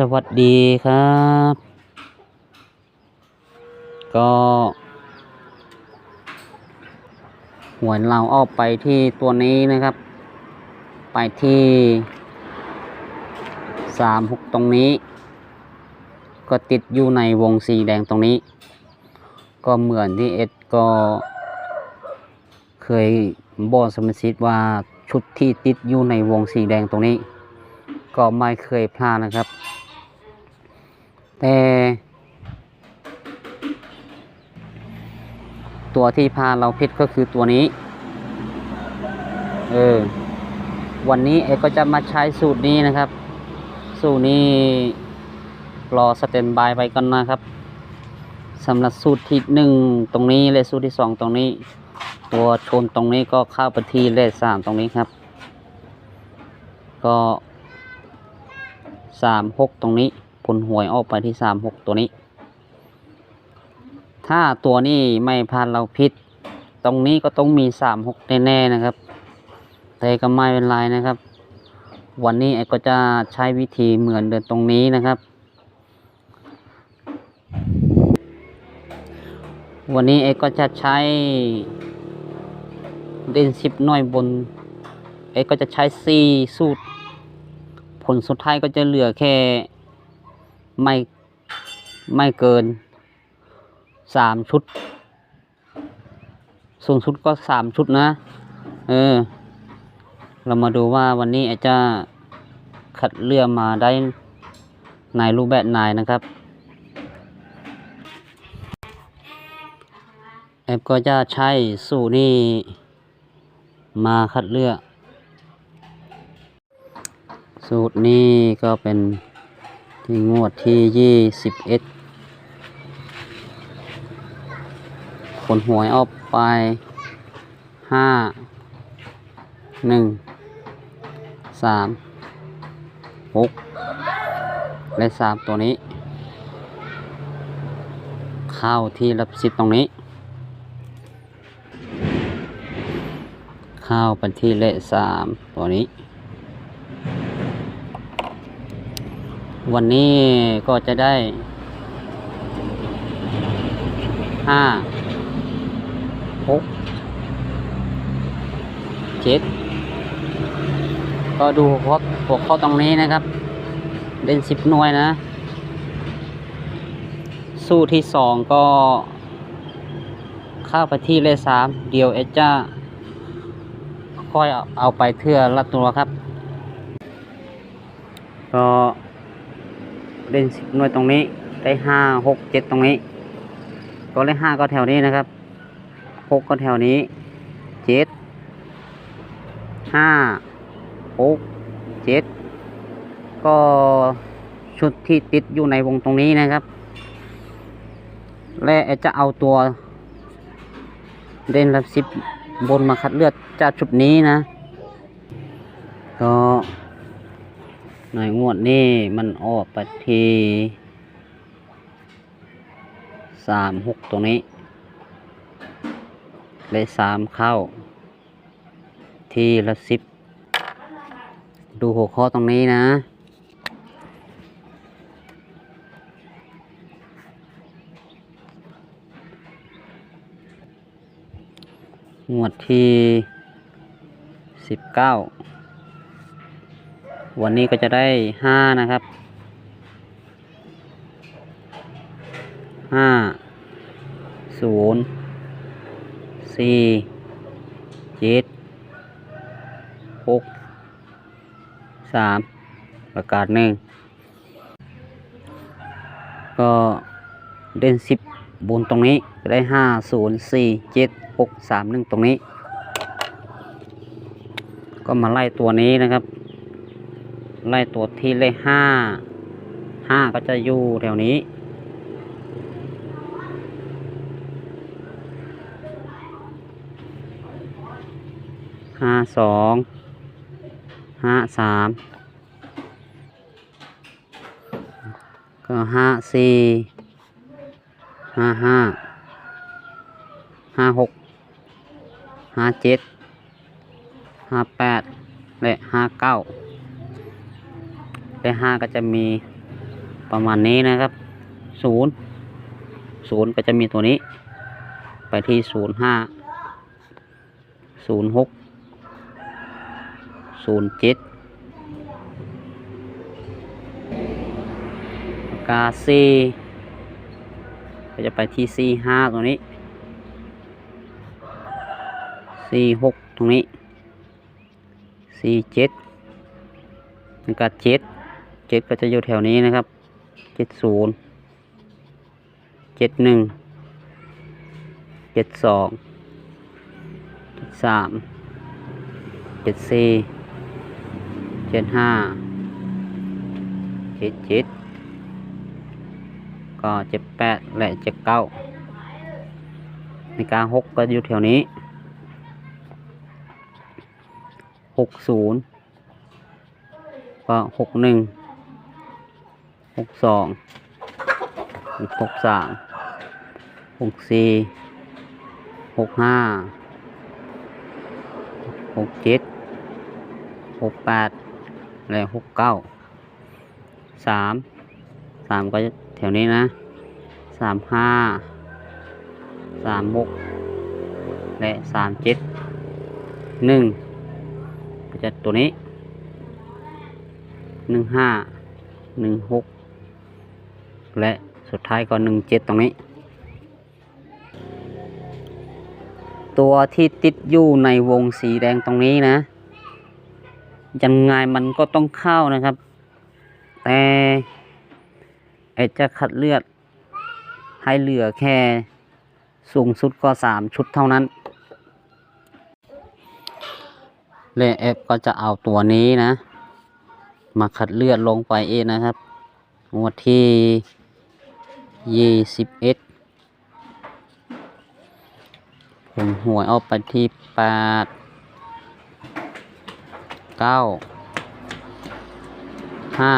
สวัสดีครับ ก็หวยเราออกไปที่ตัวนี้นะครับ ไปที่สามหกตรงนี้ ก็ติดอยู่ในวงสีแดงตรงนี้ ก็เหมือนที่เอ็ดก็ เคยบอกสมาชิกว่าชุดที่ติดอยู่ในวงสีแดงตรงนี้ ก็ไม่เคยพลาดนะครับ แต่ตัวที่พาเราผิดก็คือตัวนี้ เออ วันนี้เอกก็จะมาใช้สูตรนี้นะครับ สูตรนี้รอสเตนบายไปก่อนนะครับสำหรับสูตรที่หนึ่งตรงนี้และสูตรที่สองตรงนี้ ตัวชนตรงนี้ก็เข้าไปที่เลขสามตรงนี้ครับ ก็สามหกตรงนี้ ผลหวยออกไปที่สามหกตัวนี้ ถ้าตัวนี้ไม่พลาดเราพิษตรงนี้ก็ต้องมีสามหกแน่ๆนะครับ แต่ก็ไม่เป็นไรนะครับ วันนี้ไอ้ก็จะใช้วิธีเหมือนเดินตรงนี้นะครับ วันนี้เอกก็จะใช้เด่นสิบหน่วยบนเอกก็จะใช้สี่สูตร ผลสุดท้ายก็จะเหลือแค่ ไม่ไม่เกินสามชุด สูงสุดก็สามชุดนะ เออ เรามาดูว่าวันนี้อาจจะคัดเลือกมาได้ในรูปแบบไหนนะครับ แอปก็จะใช้สูตรนี้มาคัดเลือก สูตรนี้ก็เป็น ที่งวดที่ยี่สิบเอ็ดผลหวยออกไปห้าหนึ่งสามหกและสามตัวนี้ เข้าที่รับสิทธิ์ตรงนี้ เข้าไปที่เลขสามตัวนี้ วันนี้ก็จะได้ห้าหกเจ็ดก็ดูหัวข้อหัวข้อตรงนี้นะครับเล่นสิบหน่วยนะ สู้ที่สองก็เข้าไปที่เลขสามเดียวเอจจ้า ค่อยเอาเอาไปเทื่อละตัวครับ ก็ เล่นสิบหน่วยตรงนี้ ได้ห้าหกเจ็ดตรงนี้ก็เลขห้าก็แถวนี้นะครับหกก็แถวนี้เจ็ดห้าหกเจ็ดก็ชุดที่ติดอยู่ในวงตรงนี้นะครับ และจะเอาตัวเด่นรับสิบบนมาคัดเลือกจากชุดนี้นะ ก็ ในงวดนี้มันออกไปที่สามหกตรงนี้เลขสามเข้า ที่ละสิบดูหัวข้อตรงนี้นะ งวดที่สิบเก้า วันนี้ก็จะได้ห้านะครับห้าศูนย์สี่เจ็ดหกสามประกาศหนึ่งก็เด่นสิบบนตรงนี้ได้ห้าศูนย์สี่เจ็ดหกสามหนึ่งตรงนี้ ก็มาไล่ตัวนี้นะครับ ไล่ตัวที่เลขห้า ห้าก็จะอยู่แถวนี้ ห้าสอง ห้าสาม ก็ห้าสี่ ห้าห้า ห้าหก ห้าเจ็ด ห้าแปดและห้าเก้า ห้าก็จะมีประมาณนี้นะครับศูนย์ศูนย์ก็จะมีตัวนี้ ไปที่ศูนย์ห้าศูนย์หกศูนย์เจ็ดปากาซีก็จะไปที่ซีห้าตรงนี้ซีหกตรงนี้ซีเจ็ดปากกาเจ็ด เจ็ดก็จะอยู่แถวนี้นะครับเจ็ดศูนย์เจ็ดหนึ่งเจ็ดสองเจ็ดสามเจ็ดสี่เจ็ดห้าเจ็ดเจ็ดก็เจ็ดแปดและเจ็ดเก้าในกลางหกก็อยู่แถวนี้หกศูนย์ก็หกหนึ่ง หกสองหกสามหกสี่หกห้าหกเจ็ดหกแปดและหกเก้าสามสามก็แถวนี้นะสามห้าสามหกและสามเจ็ดหนึ่งก็จะตัวนี้หนึ่งห้าหนึ่งหก และสุดท้ายก็หนึ่งเจ็ดตรงนี้ ตัวที่ติดอยู่ในวงสีแดงตรงนี้นะ ยังไงมันก็ต้องเข้านะครับ แต่ไอจะคัดเลือดให้เหลือแค่สูงสุดก็สามชุดเท่านั้นและแอปก็จะเอาตัวนี้นะ มาคัดเลือดลงไปเองนะครับงวดที่ ยี่สิบเอ็ดผมหวยเอาไปที่แปดเก้าห้า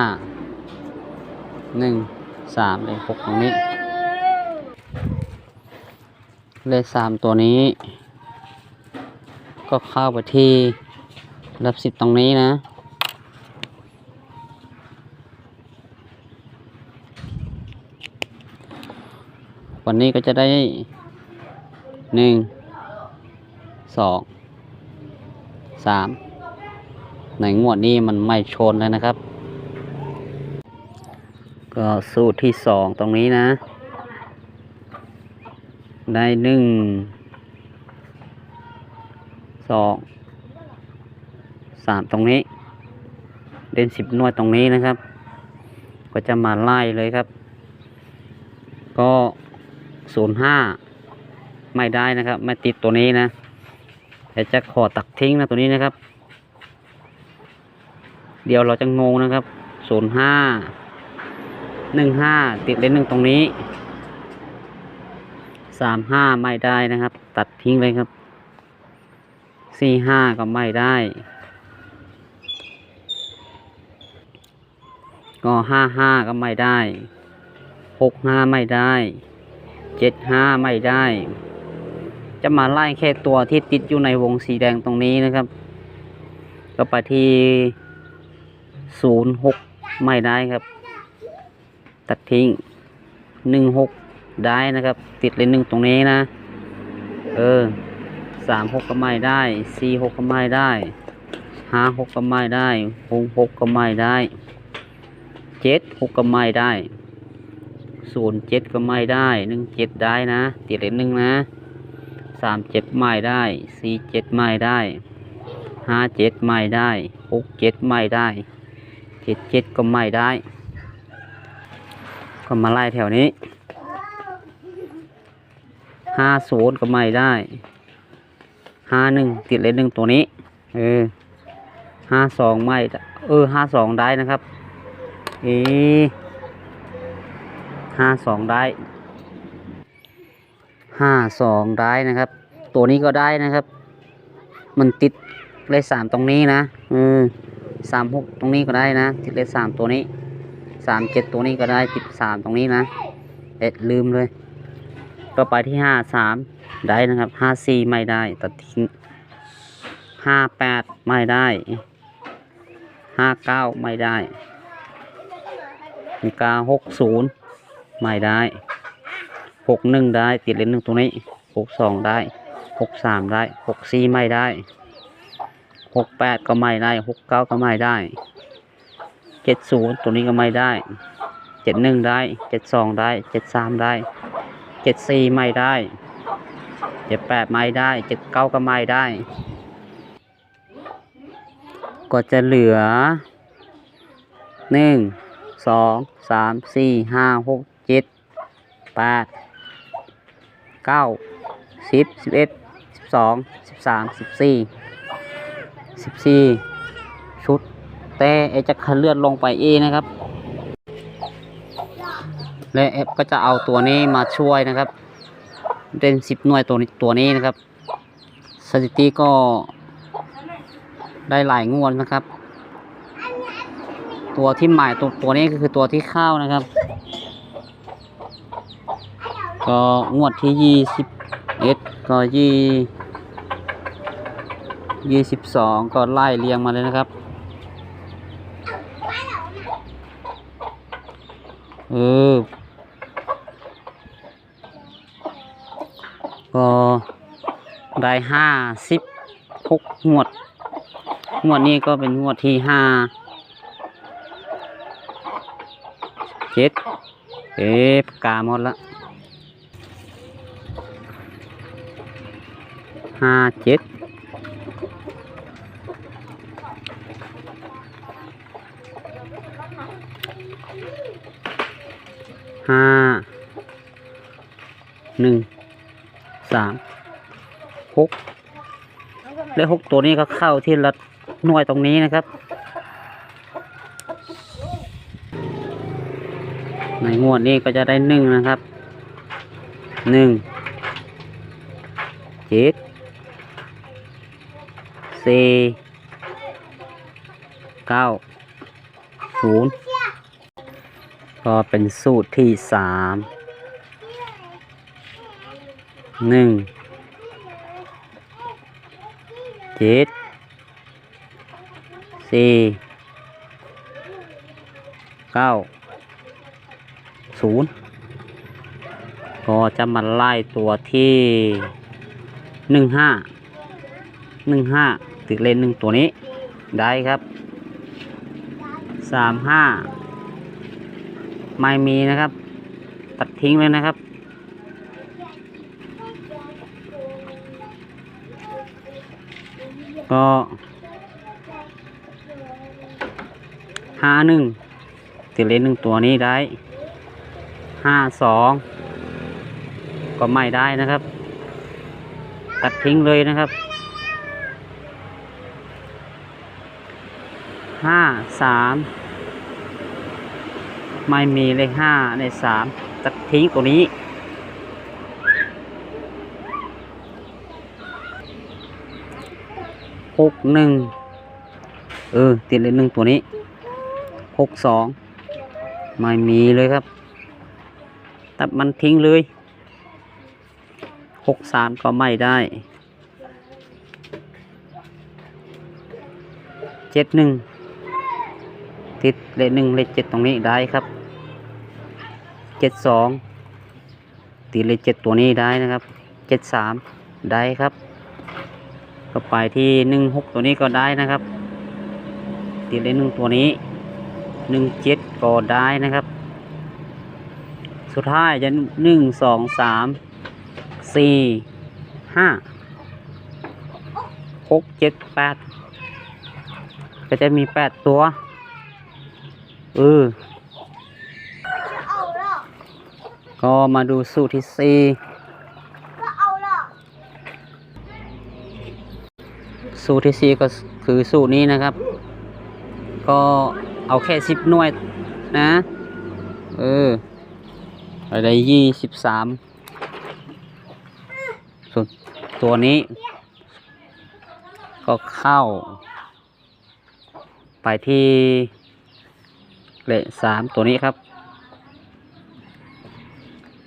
หนึ่งสามเลขหกตรงนี้ เลขสามตัวนี้ ก็เข้าไปที่รับสิบตรงนี้นะ วันนี้ก็จะได้หนึ่งสองสามในงวดนี้มันไม่ชนเลยนะครับ ก็สูตรที่สองตรงนี้นะ ได้หนึ่งสองสามตรงนี้ เด่นสิบหน่วยตรงนี้นะครับ ก็จะมาไล่เลยครับ ก็ ศูนย์ห้าไม่ได้นะครับ ไม่ติดตัวนี้นะแต่จะขอตักทิ้งนะตัวนี้นะครับ เดี๋ยวเราจะงงนะครับศูนย์ห้าหนึ่งห้าติดเลนหนึ่งตรงนี้สามห้าไม่ได้นะครับ ตัดทิ้งเลยครับสี่ห้าก็ไม่ได้ ก็ห้าห้าก็ไม่ได้หกห้าไม่ได้ เจ็ดห้าไม่ได้ จะมาไล่แค่ตัวที่ติดอยู่ในวงสีแดงตรงนี้นะครับ ก็ไปที่ศูนย์หกไม่ได้ครับ ตัดทิ้งหนึ่งหกได้นะครับ ติดเลยหนึ่งตรงนี้นะ เออสามหกก็ไม่ได้สี่หกก็ไม่ได้ห้าหกก็ไม่ได้หกหกก็ไม่ได้เจ็ดหกก็ไม่ได้ ศูนย์เจ็ดก็ไม่ได้หนึ่งเจ็ดได้นะติดเลยหนึ่งนะสามเจ็ดไม่ได้สี่เจ็ดไม่ได้ห้าเจ็ดไม่ได้หกเจ็ดไม่ได้เจ็ดเจ็ดก็ไม่ได้ ก็มาไล่แถวนี้ห้าศูนย์ก็ไม่ได้ห้าหนึ่งติดเลยหนึ่งตัวนี้ เออห้าสองไม่ เออห้าสองได้นะครับ เอ ห้าสองได้ห้าสองได้นะครับ ตัวนี้ก็ได้นะครับ มันติดเลขสามตรงนี้นะเออสามหกตรงนี้ก็ได้นะ ติดเลขสามตัวนี้สามเจ็ดตัวนี้ก็ได้ติดสามตรงนี้นะเอ็ดลืมเลย ก็ไปที่ห้าสามได้นะครับห้าสี่ไม่ได้ตัดทิ้งห้าแปดไม่ได้ห้าเก้าไม่ได้มีกาหกศูนย์ ไม่ได้หกหนึ่งได้ ติดเลนหนึ่งตรงนี้หกสองได้หกสามได้หกสี่ไม่ได้หกแปดก็ไม่ได้หกเก้าก็ไม่ได้เจ็ดศูนย์ตรงนี้ก็ไม่ได้เจ็ดหนึ่งได้เจ็ดสองได้เจ็ดสามได้เจ็ดสี่ไม่ได้เจ็ดแปดไม่ได้เจ็ดเก้าก็ไม่ได้ ก็จะเหลือหนึ่งสองสามสี่ห้าหก แปดเก้าสิบสิบเอ็ดสิบสองสิบสามสิบสี่สิบสี่ชุด แต่เอจะคัดเลือดลงไปเอนะครับ และเอฟก็จะเอาตัวนี้มาช่วยนะครับเล่นสิบหน่วยตัวนี้ตัวนี้นะครับ สถิติก็ได้หลายงวดนะครับ ตัวที่ใหม่ตัวตัวนี้ก็คือตัวที่เข้านะครับ ก็งวดที่ยี่สิบเอ็ดก็ยี่ยี่สิบสองก็ไล่เรียงมาเลยนะครับ เออ ก็ได้ห้าสิบหกงวด งวดนี้ก็เป็นงวดที่ห้าเจ็ดเอ๊ะปากกาหมดละ ห้าเจ็ดห้าหนึ่งสามหกและหกตัวนี้ก็เข้าที่ละหน่วยตรงนี้นะครับ ในงวดนี้ก็จะได้หนึ่งนะครับหนึ่งเจ็ด สี่เก้าศูนย์ก็เป็นสูตรที่สามหนึ่งเจ็ดสี่เก้าศูนย์ก็จะมาไล่ตัวที่หนึ่งห้าหนึ่งห้า ติดเลนหนึ่งตัวนี้ได้ครับสามห้าไม่มีนะครับ ตัดทิ้งเลยนะครับ ก็ห้าหนึ่งติดเลนหนึ่งตัวนี้ได้ห้าสองก็ไม่ได้นะครับ ตัดทิ้งเลยนะครับ ห้าสามไม่มีเลขห้าในสามตัดทิ้งตัวนี้ หกหนึ่งเออ ติดเลยหนึ่งตัวนี้หกสองไม่มีเลยครับ ตัดมันทิ้งเลยหกสามก็ไม่ได้เจ็ดหนึ่ง ติดเลขหนึ่งเลขเจ็ดตรงนี้ได้ครับเจ็ดสองติดเลขเจ็ดตัวนี้ได้นะครับเจ็ดสามได้ครับ ก็ไปที่หนึ่งหกตัวนี้ก็ได้นะครับ ติดเลยหนึ่งตัวนี้หนึ่งเจ็ดก็ได้นะครับ สุดท้ายจะหนึ่งสองสามสี่ห้าหกเจ็ดแปดก็จะมีแปดตัว เออ ก็มาดูสูตรที่สี่สูตรที่สี่ก็คือสูตรนี้นะครับ ก็เอาแค่สิบหน่วยนะ เอออะไรยี่สิบสามส่วนตัวนี้ ก็เข้า ไปที่ เลขสามตัวนี้ครับ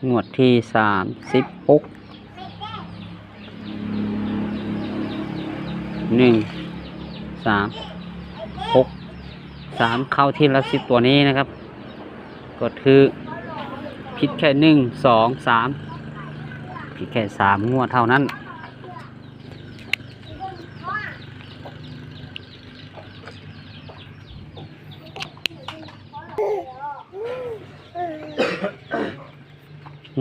งวดที่สามสิบหกหนึ่งสามหกสามเข้าที่ละสิบตัวนี้นะครับ ก็คือผิดแค่หนึ่งสองสามผิดแค่สามงวดเท่านั้น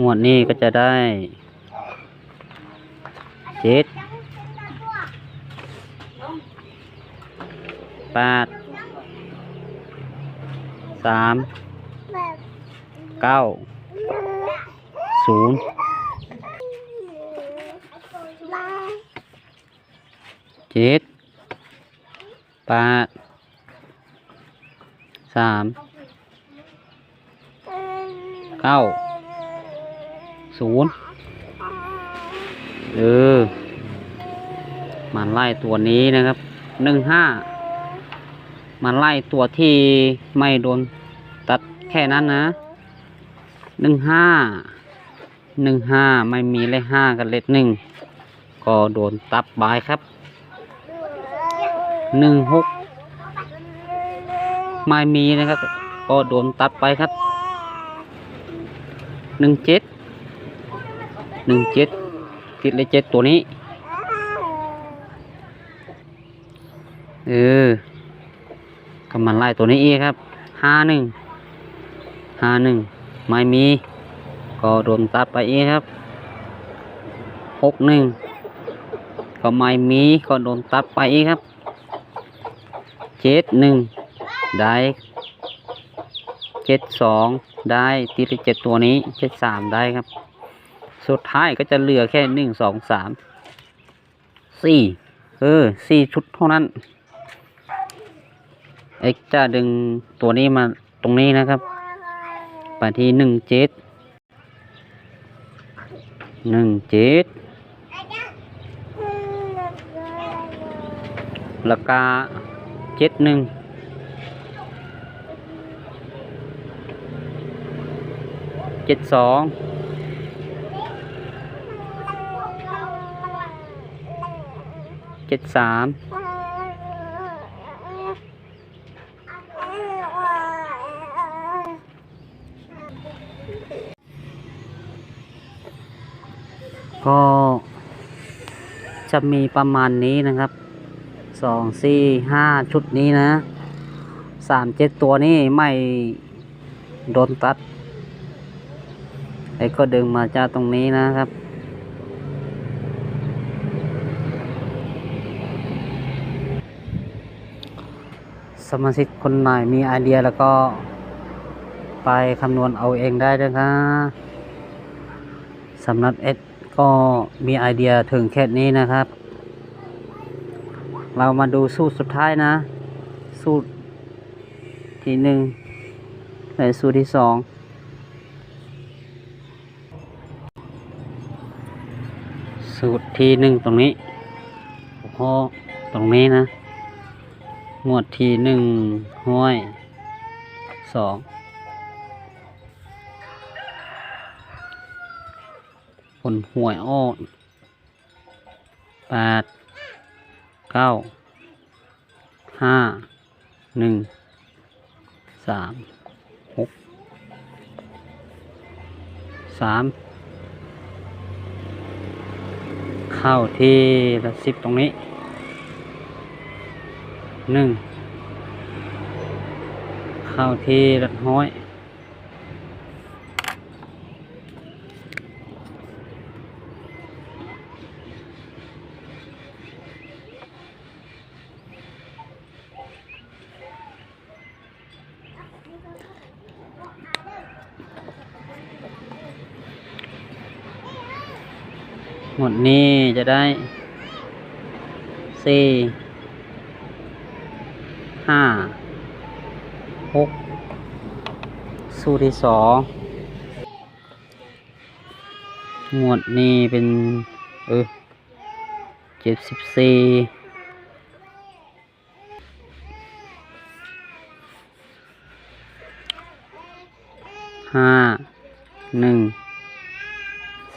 ง วดนี้ก็จะได้เจ็ดแปดสามเก้าศูนย์เจ็ดแปดสามเก้า ศูนย์เออมันไล่ตัวนี้นะครับหนึ่งห้ามันไล่ตัวที่ไม่โดนตัดแค่นั้นนะหนึ่งห้าหนึ่งห้าไม่มีเลขห้ากับเลขหนึ่งก็โดนตับบายครับหนึ่งหกไม่มีนะครับ ก็โดนตัดไปครับหนึ่งเจ็ด หนึ่งเจ็ดติดเลขเจ็ดตัวนี้ เออก็มันไล่ตัวนี้อีกครับห้าหนึ่งห้าหนึ่งไม่มี ก็โดนตัดไปอีกครับหกหนึ่งก็ไม่มีก็โดนตัดไปอีกครับเจ็ดหนึ่งได้เจ็ดสองได้ติดเลขเจ็ดตัวนี้เจ็ดสามได้ครับ สุดท้ายก็จะเหลือแค่หนึ่งสองสามสี่เออสี่ชุดเท่านั้น เอ็กจะดึงตัวนี้มาตรงนี้นะครับ ไปที่หนึ่งเจ็ดหนึ่งเจ็ดล้วก็เจ็ดหนึ่งเจ็ดสอง เจ็ดสามก็จะมีประมาณนี้นะครับสองสี่ห้าชุดนี้นะสามเจ็ดตัวนี้ไม่โดนตัดไอ้ก็ดึงมาจากตรงนี้นะครับ สมาชิกคนไหนมีไอเดียแล้วก็ ไปคำนวณเอาเองได้นะครับสำหรับเอสก็มีไอเดียถึงแค่นี้นะครับ เรามาดูสูตรสุดท้ายนะ สูตรที่หนึ่งและสูตรที่สองสูตรที่หนึ่งตรงนี้พอตรงนี้นะ หมวดที่หนึ่งห้วยสองผลหวยอ้อแปดเก้าห้าหนึ่งสามหกสามเข้าที่ละสิบตรงนี้ หนึ่งเข้าที่ละห้อยหมดนี้จะได้สี่ ห้าหกสูตรที่สองหมวดนี้เป็นเออเจ็ดสิบสี่ห้าหนึ่ง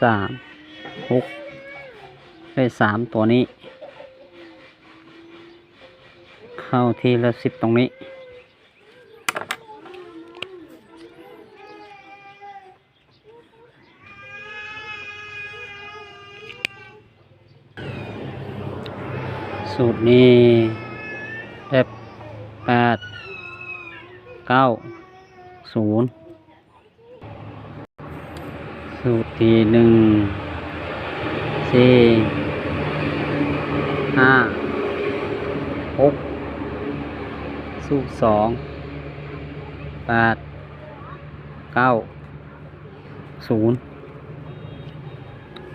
สามหกได้สามตัวนี้ เข้าทีละสิบตรงนี้ สูตรนี้เอฟแปดเก้าศูนย์สูตรที่หนึ่งสี่ห้าหก สูตรสองแปดเก้าศูนย์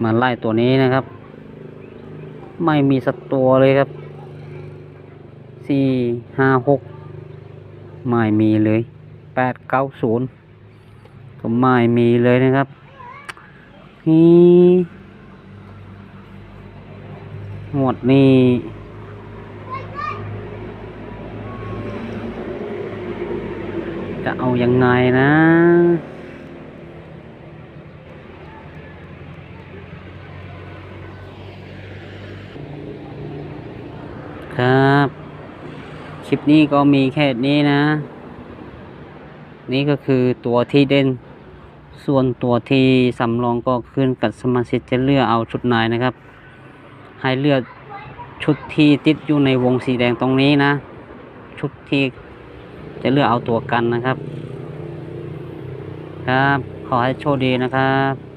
มาไล่ตัวนี้นะครับ ไม่มีสักตัวเลยครับสี่ห้าหกไม่มีเลยแปดเก้าศูนย์ก็ไม่มีเลยนะครับนี่หมดนี่ จะเอายังไงนะครับ คลิปนี้ก็มีแค่นี้นะ นี่ก็คือตัวที่เด่น ส่วนตัวที่สำรองก็ขึ้นกับสมาชิกจะเลือกเอาชุดไหนนะครับ ให้เลือกชุดที่ติดอยู่ในวงสีแดงตรงนี้นะ ชุดที่ จะเลือกเอาตัวกันนะครับ ครับ ขอให้โชคดีนะครับ